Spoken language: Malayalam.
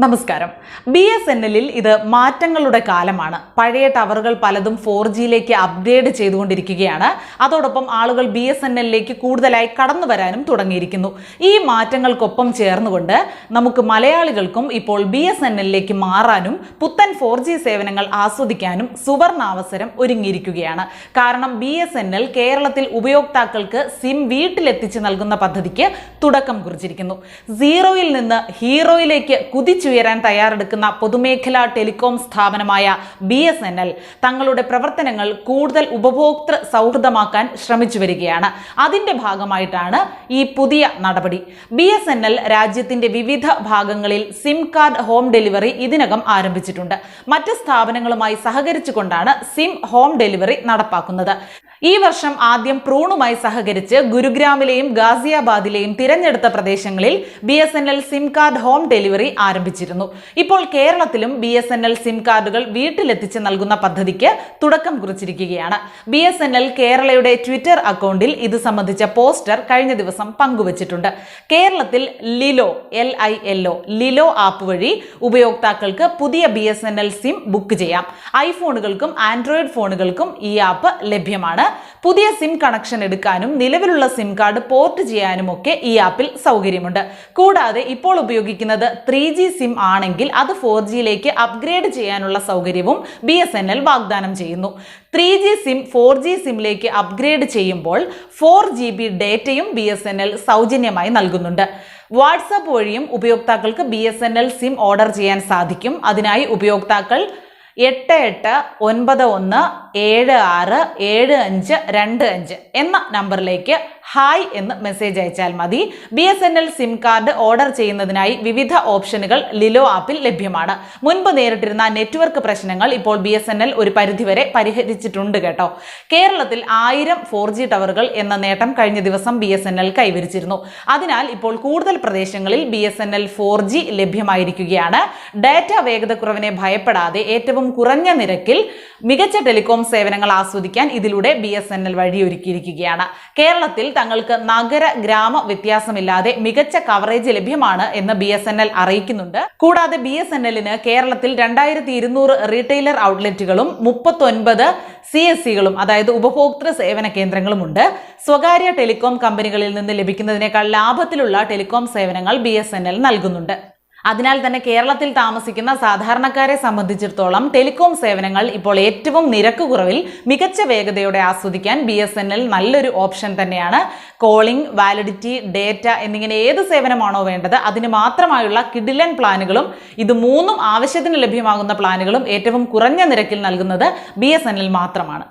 നമസ്കാരം. ബി എസ് എൻ എല്ലിൽ ഇത് മാറ്റങ്ങളുടെ കാലമാണ്. പഴയ ടവറുകൾ പലതും ഫോർ ജിയിലേക്ക് അപ്ഗ്രേഡ് ചെയ്തുകൊണ്ടിരിക്കുകയാണ്. അതോടൊപ്പം ആളുകൾ ബി എസ് എൻ എല്ലിലേക്ക് കൂടുതലായി കടന്നു വരാനും തുടങ്ങിയിരിക്കുന്നു. ഈ മാറ്റങ്ങൾക്കൊപ്പം ചേർന്നുകൊണ്ട് നമുക്ക് മലയാളികൾക്കും ഇപ്പോൾ ബി എസ് എൻ എല്ലിലേക്ക് മാറാനും പുത്തൻ ഫോർ ജി സേവനങ്ങൾ ആസ്വദിക്കാനും സുവർണാവസരം ഒരുങ്ങിയിരിക്കുകയാണ്. കാരണം ബി എസ് എൻ എൽ കേരളത്തിൽ ഉപയോക്താക്കൾക്ക് സിം വീട്ടിലെത്തിച്ച് നൽകുന്ന പദ്ധതിക്ക് തുടക്കം കുറിച്ചിരിക്കുന്നു. സീറോയിൽ നിന്ന് ഹീറോയിലേക്ക് കുതിച്ചുയരാൻ തയ്യാറെടുക്കുന്ന പൊതുമേഖലാ ടെലികോം സ്ഥാപനമായ ബി എസ് എൻ എൽ തങ്ങളുടെ പ്രവർത്തനങ്ങൾ കൂടുതൽ ഉപഭോക്തൃ സൗഹൃദമാക്കാൻ ശ്രമിച്ചു വരികയാണ്. അതിന്റെ ഭാഗമായിട്ടാണ് ഈ പുതിയ നടപടി. ബി എസ് എൻ എൽ രാജ്യത്തിന്റെ വിവിധ ഭാഗങ്ങളിൽ സിം കാർഡ് ഹോം ഡെലിവറി ഇതിനകം ആരംഭിച്ചിട്ടുണ്ട്. മറ്റ് സ്ഥാപനങ്ങളുമായി സഹകരിച്ചുകൊണ്ടാണ് സിം ഹോം ഡെലിവറി നടപ്പാക്കുന്നത്. ഈ വർഷം ആദ്യം പ്രൂണുമായി സഹകരിച്ച് ഗുരുഗ്രാമിലെയും ഗാസിയാബാദിലെയും തിരഞ്ഞെടുത്ത പ്രദേശങ്ങളിൽ B S N L sim card home delivery ആരംഭിച്ചിരുന്നു. ഇപ്പോൾ കേരളത്തിലും B S N L sim കാർഡുകൾ വീട്ടിലെത്തിച്ച് നൽകുന്ന പദ്ധതിക്ക് തുടക്കം കുറിച്ചിരിക്കുകയാണ്. ബി എസ് എൻ എൽ കേരളയുടെ ട്വിറ്റർ അക്കൗണ്ടിൽ ഇത് സംബന്ധിച്ച പോസ്റ്റർ കഴിഞ്ഞ ദിവസം പങ്കുവച്ചിട്ടുണ്ട്. കേരളത്തിൽ Lilo L I L O Lilo app വഴി ഉപയോക്താക്കൾക്ക് പുതിയ B S N L sim book ചെയ്യാം. ഐഫോണുകൾക്കും ആൻഡ്രോയിഡ് ഫോണുകൾക്കും ഈ ആപ്പ് ലഭ്യമാണ്. പുതിയ സിം കണക്ഷൻ എടുക്കാനും നിലവിലുള്ള സിം കാർഡ് പോർട്ട് ചെയ്യാനും ഒക്കെ ഈ ആപ്പിൽ സൗകര്യമുണ്ട്. കൂടാതെ ഇപ്പോൾ ഉപയോഗിക്കുന്നത് ത്രീ ജി സിം ആണെങ്കിൽ അത് ഫോർ ജിയിലേക്ക് അപ്ഗ്രേഡ് ചെയ്യാനുള്ള സൗകര്യവും ബി എസ് എൻ എൽ വാഗ്ദാനം ചെയ്യുന്നു. Three G sim four G സിമ്മിലേക്ക് upgrade ചെയ്യുമ്പോൾ ഫോർ ജി ബി ഡേറ്റയും ബി എസ് എൻ എൽ സൗജന്യമായി നൽകുന്നുണ്ട്. വാട്സാപ്പ് വഴിയും ഉപയോക്താക്കൾക്ക് B S N L sim order ചെയ്യാൻ സാധിക്കും. അതിനായി ഉപയോക്താക്കൾ എട്ട് എട്ട് ഒൻപത് ഒന്ന് ഏഴ് ആറ് ഏഴ് അഞ്ച് രണ്ട് അഞ്ച് എന്ന നമ്പറിലേക്ക് ഹായ് എന്ന് മെസ്സേജ് അയച്ചാൽ മതി. B S N L sim card order ചെയ്യുന്നതിനായി വിവിധ ഓപ്ഷനുകൾ ലിലോ ആപ്പിൽ ലഭ്യമാണ്. മുൻപ് നേരിട്ടിരുന്ന നെറ്റ്വർക്ക് പ്രശ്നങ്ങൾ ഇപ്പോൾ ബി എസ് എൻ എൽ ഒരു പരിധിവരെ പരിഹരിച്ചിട്ടുണ്ട് കേട്ടോ. കേരളത്തിൽ ആയിരം ഫോർ ജി ടവറുകൾ എന്ന നേട്ടം കഴിഞ്ഞ ദിവസം ബി എസ് എൻ എൽ കൈവരിച്ചിരുന്നു. അതിനാൽ ഇപ്പോൾ കൂടുതൽ പ്രദേശങ്ങളിൽ B S N L four G ലഭ്യമായിരിക്കുകയാണ്. Data വേഗതക്കുറവിനെ ഭയപ്പെടാതെ ഏറ്റവും കുറഞ്ഞ നിരക്കിൽ മികച്ച ടെലികോം സേവനങ്ങൾ ആസ്വദിക്കാൻ ഇതിലൂടെ ബി എസ് എൻ എൽ വഴിയൊരുക്കിയിരിക്കുകയാണ്. കേരളത്തിൽ തങ്ങൾക്ക് നഗര ഗ്രാമ വ്യത്യാസമില്ലാതെ മികച്ച കവറേജ് ലഭ്യമാണ് എന്ന് ബി എസ് എൻ എൽ അറിയിക്കുന്നുണ്ട്. കൂടാതെ ബി എസ് എൻ എല്ലിന് കേരളത്തിൽ രണ്ടായിരത്തി ഇരുന്നൂറ് റീറ്റെയിലർ ഔട്ട്ലെറ്റുകളും മുപ്പത്തൊൻപത് സി എസ് സികളും അതായത് ഉപഭോക്തൃ സേവന കേന്ദ്രങ്ങളുമുണ്ട്. സ്വകാര്യ ടെലികോം കമ്പനികളിൽ നിന്ന് ലഭിക്കുന്നതിനേക്കാൾ ലാഭത്തിലുള്ള ടെലികോം സേവനങ്ങൾ ബി എസ് എൻ എൽ നൽകുന്നുണ്ട്. അതിനാൽ തന്നെ കേരളത്തിൽ താമസിക്കുന്ന സാധാരണക്കാരെ സംബന്ധിച്ചിടത്തോളം ടെലികോം സേവനങ്ങൾ ഇപ്പോൾ ഏറ്റവും നിരക്ക് കുറവിൽ മികച്ച വേഗതയോടെ ആസ്വദിക്കാൻ ബി എസ് എൻ എൽ നല്ലൊരു ഓപ്ഷൻ തന്നെയാണ്. കോളിംഗ് വാലിഡിറ്റി ഡേറ്റ എന്നിങ്ങനെ ഏത് സേവനമാണോ വേണ്ടത് അതിന് മാത്രമായുള്ള കിഡിലൻ പ്ലാനുകളും ഇത് മൂന്നും ആവശ്യത്തിന് ലഭ്യമാകുന്ന പ്ലാനുകളും ഏറ്റവും കുറഞ്ഞ നിരക്കിൽ നൽകുന്നത് ബി മാത്രമാണ്.